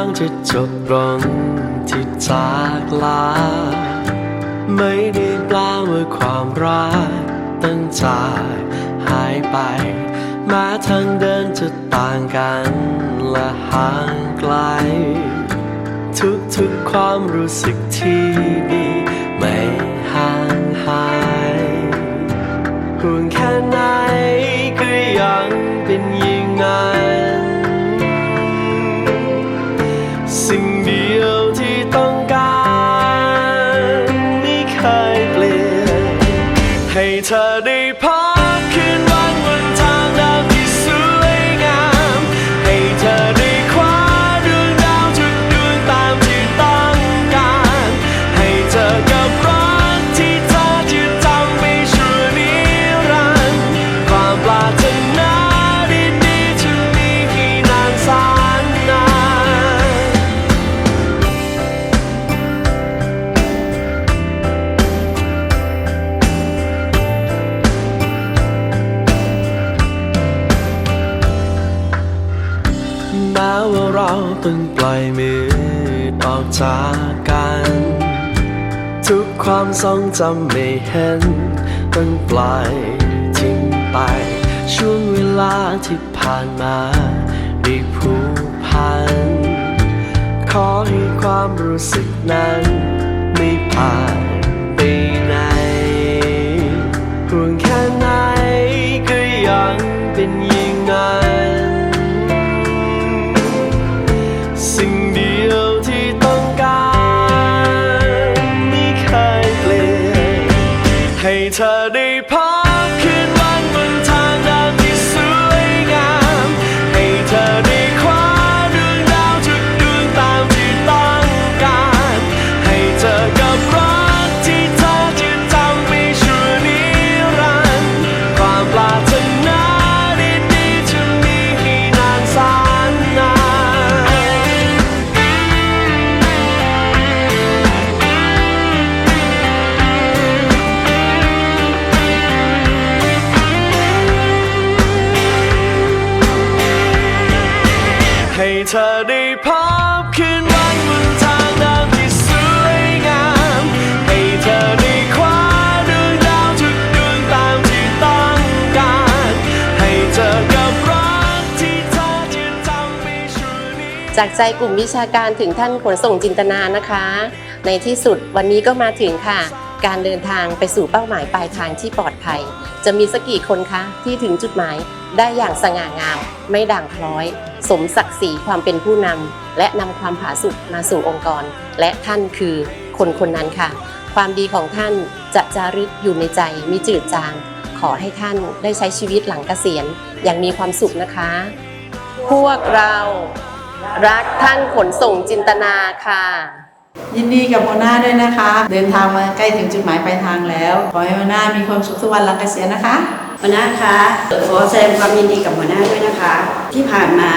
างจะจบลงที่จากลา ไม่ได้แปลว่าความรักตั้งจากหายไปแม้ทางเดินจะต่างกันและห่างไกล ทุกๆความรู้สึกที่ดีไม่ห่างหายห่วงแค่ไหน เธอได้ ต้องปล่อยมือออกจากกัน ทุกความทรงจำไม่เห็น ต้องปล่อยทิ้งไป ช่วงเวลาที่ผ่านมาได้ผูกพัน ขอให้ความรู้สึกนั้นไม่ผ่านไปไหน ให้เธอได้ จากใจกลุ่มวิชาการถึงท่านขนส่งจินตนานะคะ ในที่สุดวันนี้ก็มาถึงค่ะ การเดินทางไปสู่เป้าหมายปลายทางที่ปลอดภัย จะมีสักกี่คนคะที่ถึงจุดหมายได้อย่างสง่างาม ไม่ด่างพร้อย สมศักดิ์ศรีความเป็นผู้นำและนำความผาสุกมาสู่องค์กร และท่านคือคนคนนั้นค่ะ ความดีของท่านจะจารึกอยู่ในใจมิจืดจาง ขอให้ท่านได้ใช้ชีวิตหลังเกษียณอย่างมีความสุขนะคะ พวกเรา รักท่านขนส่งจินตนาค่ะ ยินดีกับหัวหน้าด้วยนะคะ เดินทางมาใกล้ถึงจุดหมายปลายทางแล้ว ขอให้หัวหน้ามีความสุขทุกวันหลังเกษียณนะคะหัวหน้าคะขอแสดงความยินดีกับหัวหน้าด้วยนะคะ ที่ผ่านมา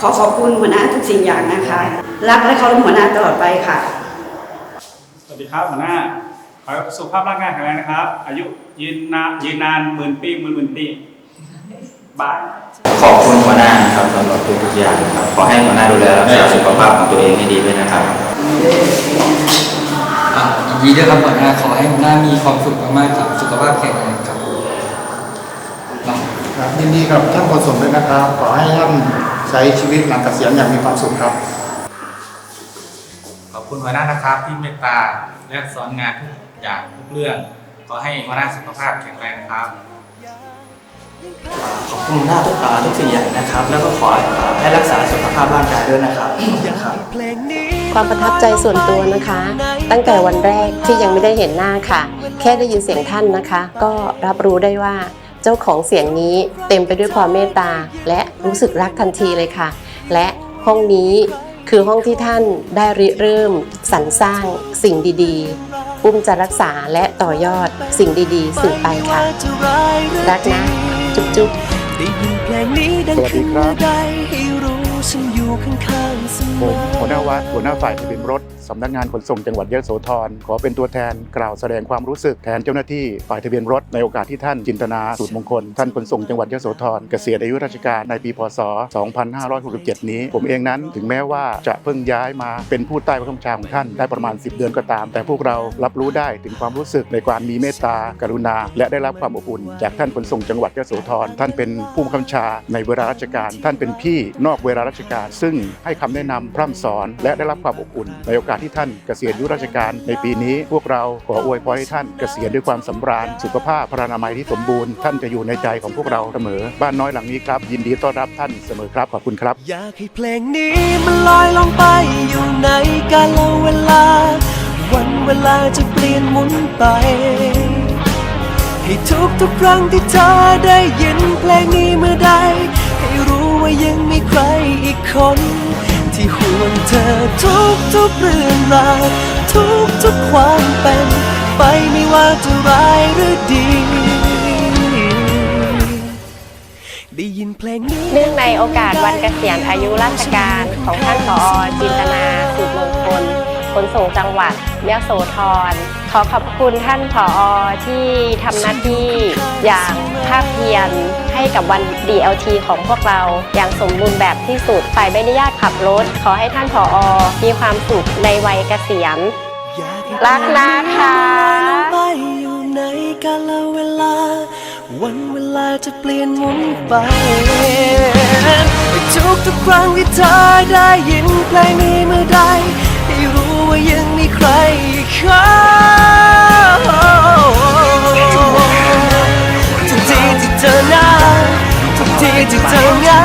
ขอขอบคุณหัวหน้าทุกสิ่งอย่างนะคะ รักและเคารพหัวหน้าตลอดไปค่ะ สวัสดีครับหัวหน้าขอให้สุขภาพร่างกายแข็งแรงนะครับ อายุยืนนานยืนนานหมื่นปีหมื่นหมื่นปีบาย ขอบคุณหัวหน้านะครับสำหรับทุกๆอย่างนะครับขอให้หัวหน้าดูแลรักษาสุขภาพของตัวเองให้ดีด้วยนะครับอะยินดีด้วยครับหัวหน้าขอให้หัวหน้ามีความสุขมากๆครับสุขภาพแข็งแรงครับมาครับยินดีกับท่านคนสมด้วยนะครับ ขอให้ท่านใช้ชีวิตหลังเกษียณอย่างมีความสุขครับ ขอบคุณหัวหน้านะครับที่เมตตาและสอนงานทุกอย่างทุกเรื่อง ขอให้หัวหน้าสุขภาพแข็งแรงครับ ขอบคุณหน้าทุกตาทุกสิ่งอย่างนะครับ แล้วก็ขอให้รักษาสุขภาพร่างกายด้วยนะครับขอบคุณครับ ความประทับใจส่วนตัวนะคะ ตั้งแต่วันแรกที่ยังไม่ได้เห็นหน้าค่ะ แค่ได้ยินเสียงท่านนะคะ ก็รับรู้ได้ว่าเจ้าของเสียงนี้เต็มไปด้วยความเมตตา และรู้สึกรักทันทีเลยค่ะ และห้องนี้คือห้องที่ท่านได้ริเริ่มสรรสร้างสิ่งดีๆอุ้มจะรักษาและต่อยอดสิ่งดีๆสืบไปค่ะ รักนะ จุ๊บจุ๊บได้ยินเพลงนี้ดังขึ้นเมื่อใดให้รู้ฉันอยู่ข้างๆเสมอผมหัวหน้าวัดหัวหน้าฝ่ายทะเบียนรถ สำนักงานขนส่งจังหวัดยะโสธรขอเป็นตัวแทนกล่าวแสดงความรู้สึกแทนเจ้าหน้าที่ฝ่ายทะเบียนรถในโอกาสที่ท่านจินตนาสูตรมงคล ท่านขนส่งจังหวัดยะโสธรเกษียณอายุราชการในปีพศ 2567 นี้ ผมเองนั้นถึงแม้ว่าจะเพิ่งย้ายมาเป็นผู้ใต้บังคับบัญชาของท่านได้ประมาณ 10 เดือนก็ตาม แต่พวกเรารับรู้ได้ถึงความรู้สึกในความมีเมตตา กรุณา และได้รับความอบอุ่น จากท่านขนส่งจังหวัดยะโสธรท่านเป็นผู้บังคับบัญชาในเวลาราชการ ท่านเป็นพี่นอกเวลาราชการ ซึ่งให้คำแนะนำพร่ำสอนและได้รับความอบอุ่นในโอกาสที่ท่านเกษียณอายุราชการในปีนี้ พวกเราขออวยพรให้ท่านเกษียณด้วยความสำราญ สุขภาพพรานามัยที่สมบูรณ์ท่านจะอยู่ในใจของพวกเราเสมอ บ้านน้อยหลังนี้ครับ ยินดีต้อนรับท่านเสมอครับขอบคุณครับ อยากให้เพลงนี้มันลอยลงไปอยู่ในกาลเวลา วันเวลาจะเปลี่ยนหมุนไปให้ทุกทุกครั้งที่เธอได้ยินเพลงนี้เมื่อใด ให้รู้ว่ายังมีใครอีกคน ที่ห่วงเธอทุกทุกเรื่องราวทุกทุกความเป็น ไปไม่ว่าจะร้ายหรือดี ได้ยินเพลงนี้เนื่องในโอกาสวันเกษียณอายุราชการของท่านผอจินตนาสุดมงคลขนส่งจังหวัดยะโสธร ขอขอบคุณท่านผออที่ทำหน้าที่อย่างภาคเพียรให้กับวัน DLT ของพวกเราอย่างสมบูรณ์แบบที่สุดฝ่ายใบอนุญาตขับรถ ขอให้ท่านผออมีความสุขในวัยเกษียณ รักนะคะ ไปอยู่ในกาลเวลา วันเวลาจะเปลี่ยนหมุนไปทุกทุกๆครั้งที่เธอได้ยินเพลงนี้เมื่อใด ให้รู้ว่ายังมีใครอีกคนทุกทีที่เธอหนาวทุกทีที่เธอเหงา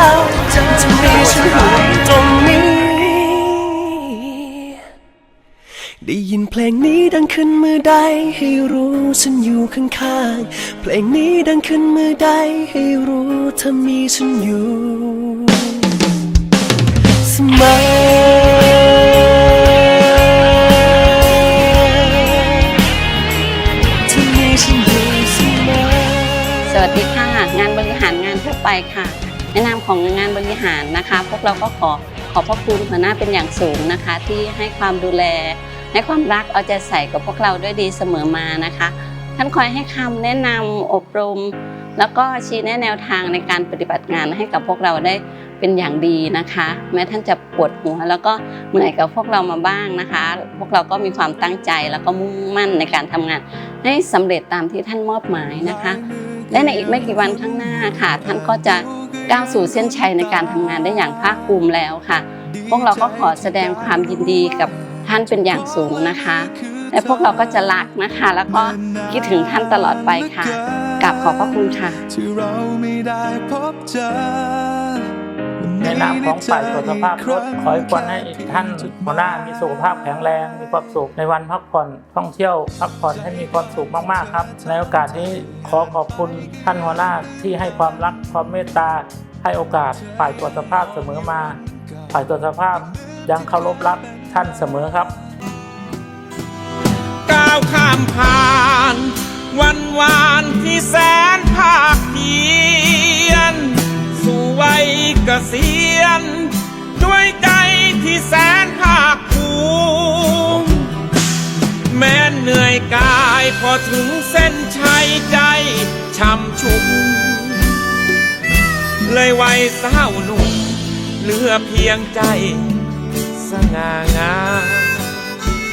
จะมีฉันอยู่ตรงนี้ ได้ยินเพลงนี้ดังขึ้นเมื่อใด ให้รู้ฉันอยู่ข้างๆ เพลงนี้ดังขึ้นเมื่อใด ให้รู้เธอมีฉันอยู่ เสมอ ดีค่ะ งานบริหารงานทั่วไปค่ะในนามของงานบริหารนะคะ พวกเราก็ขอขอบพระคุณหัวหน้าเป็นอย่างสูงนะคะ ที่ให้ความดูแลให้ความรักเอาใจใส่กับพวกเราด้วยดีเสมอมานะคะ ท่านคอยให้คำแนะนำอบรม แล้วก็ชี้แนะแนวทางในการปฏิบัติงานให้กับพวกเราได้ เป็นอย่างดีนะคะ แม้ท่านจะปวดหัวแล้วก็เหนื่อยกับพวกเรามาบ้างนะคะ พวกเราก็มีความตั้งใจแล้วก็มุ่งมั่นในการทำงาน ให้สำเร็จตามที่ท่านมอบหมายนะคะ และในอีกไม่กี่วันข้างหน้าค่ะ ท่านก็จะก้าวสู่เส้นชัยในการทำงานได้อย่างภาคภูมิแล้วค่ะ พวกเราก็ขอแสดงความยินดีกับท่านเป็นอย่างสูงนะคะ และพวกเราก็จะรักนะคะ แล้วก็คิดถึงท่านตลอดไปค่ะกราบขอบพระคุณค่ะ ในนามของฝ่ายตรวจสภาพรถขอให้ควรให้ท่านหัวหน้ามีสุขภาพแข็งแรง มีความสุขในวันพักผ่อนท่องเที่ยวพักผ่อนให้มีความสุขมากๆครับ ในโอกาสนี้ขอขอบคุณท่านหัวหน้าที่ให้ความรักความเมตตาให้โอกาสฝ่ายตรวจสภาพเสมอมา ฝ่ายตรวจสภาพยังเคารพรักท่านเสมอครับก้าวข้ามผ่านวันวานที่แสนภาคเพียน วัยเกษียณด้วยใจที่แสนภาคภูมิแม้เหนื่อยกายพอถึงเส้นชัยใจช้ำชุมเลยวัยสาวหนุ่มเหลือเพียงใจสง่างาม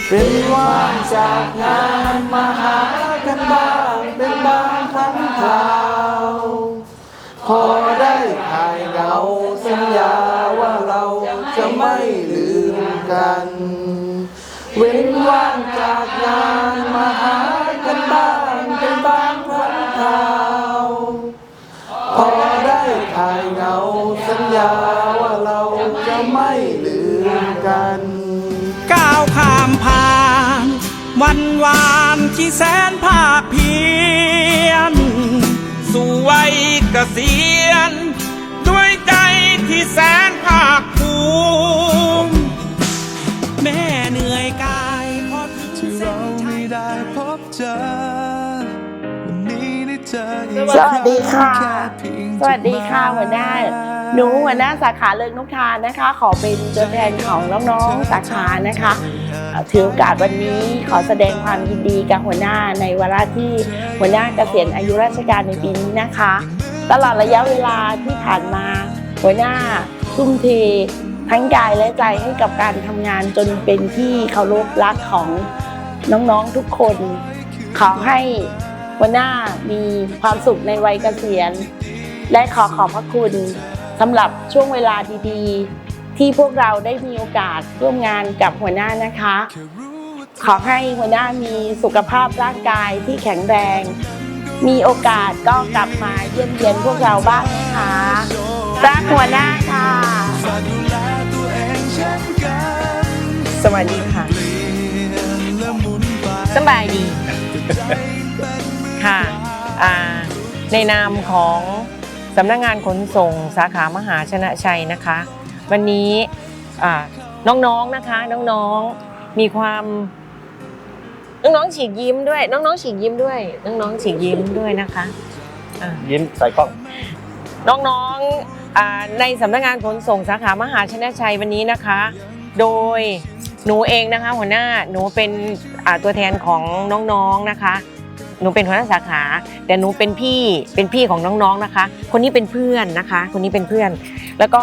เป็นว่างจากงานมาหากันบ้างเป็นบางครั้งครา กัน เว้นว่างจากงานมาหากันบ้างเป็นบางครั้งคราวพอได้หายเหงาสัญญาว่าเราจะไม่ลืมกัน ก้าวข้ามผ่าน วันวานที่แสนภาคเพียนสู่วัยเกษียณด้วยใจที่แสนภาคภูมิ สวัสดีค่ะ สวัสดีค่ะหัวหน้า หนูหัวหน้าสาขาเลิกนุกทานนะคะ ขอเป็นตัวแทนของน้องๆสาขานะคะถือโอกาสวันนี้ขอแสดงความยินดีกับหัวหน้าในวาระที่หัวหน้าเกษียณอายุราชการในปีนี้นะคะ ตลอดระยะเวลาที่ผ่านมา หัวหน้าทุ่มเททั้งกายและใจให้กับการทำงานจนเป็นที่เคารพรักของน้องๆทุกคน ขอให้หัวหน้ามีความสุขในวัยเกษียณ และขอขอบพระคุณสำหรับช่วงเวลาดีๆ ที่พวกเราได้มีโอกาสร่วมงานกับหัวหน้านะคะ ขอให้หัวหน้ามีสุขภาพร่างกายที่แข็งแรง มีโอกาสก็กลับมาเยี่ยมเยียนพวกเราบ้างนะคะรักหัวหน้าค่ะสวัสดีค่ะสบายดี ค่ะอ่าในนามของสำนักงานขนส่งสาขามหาชนะชัยนะคะ วันนี้อ่าน้องๆนะคะน้องๆมีความน้องๆฉีกยิ้มด้วย น้องๆฉีกยิ้มด้วย น้องๆฉีกยิ้มด้วยนะคะอ่ายิ้มใส่กล้องน้องๆอ่าในสำนักงานขนส่งสาขามหาชนะชัยวันนี้นะคะ โดย หนูเองนะคะ หัวหน้าหนูเป็นตัวแทนของน้องๆนะคะ หนูเป็นหัวหน้าสาขา แต่หนูเป็นพี่เป็นพี่ของน้องๆนะคะ คนนี้เป็นเพื่อนนะคะ คนนี้เป็นเพื่อน แล้วก็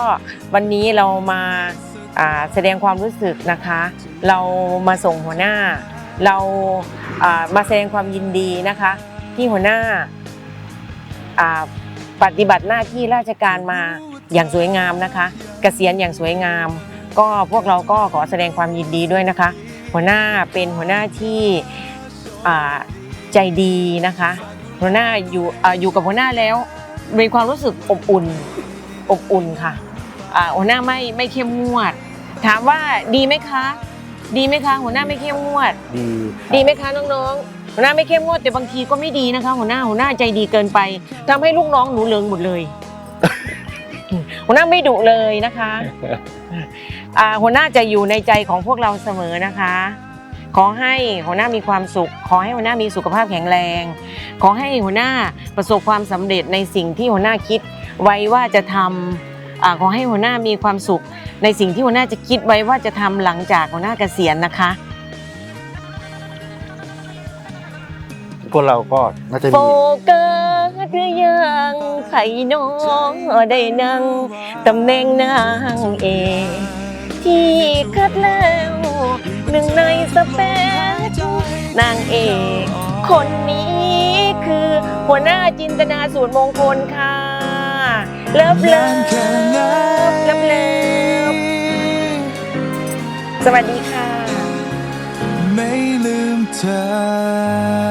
วันนี้เรามาแสดงความรู้สึกนะคะ เรามาส่งหัวหน้า เรามาแสดงความยินดีนะคะ ที่หัวหน้าอ่าปฏิบัติหน้าที่ราชการมาอย่างสวยงามนะคะ เกษียณอย่างสวยงาม ก็พวกเราก็ขอแสดงความยินดีด้วยนะคะ หัวหน้าเป็นหัวหน้าที่อ่าใจดีนะคะ หัวหน้าอยู่อ่าอยู่กับหัวหน้าแล้ว มีความรู้สึกอบอุ่นอบอุ่นค่ะอ่าหัวหน้าไม่ไม่เข้มงวด ถามว่าดีไหมคะ ดีไหมคะหัวหน้าไม่เข้มงวด ดีดีไหมคะน้องๆหัวหน้าไม่เข้มงวดแต่บางทีก็ไม่ดีนะคะ หัวหน้าหัวหน้าใจดีเกินไปทำให้ลูกน้องหนูเหลิงหมดเลยหัวหน้าไม่ดุเลยนะคะอ่า หัวหน้าจะอยู่ในใจของพวกเราเสมอนะคะ ขอให้หัวหน้ามีความสุข ขอให้หัวหน้ามีสุขภาพแข็งแรง ขอให้หัวหน้าประสบความสำเร็จในสิ่งที่หัวหน้าคิดไว้ว่าจะทำอาขอให้หัวหน้ามีความสุข ในสิ่งที่หัวหน้าจะคิดไว้ว่าจะทำหลังจากหัวหน้าเกษียณนะคะพวกเราก็น่าจะโฟมีกัสหรือยังไผ่น้องได้นั่งตำแหน่งนางเอก ที่คัดแล้วหนึ่งในสเปซนางเอก คนนี้คือหัวหน้าจินตนาสูตรมงคลค่ะเลิฟเลิฟเลิฟเลิฟเลิฟสวัสดีค่ะ ไม่ลืมเธอ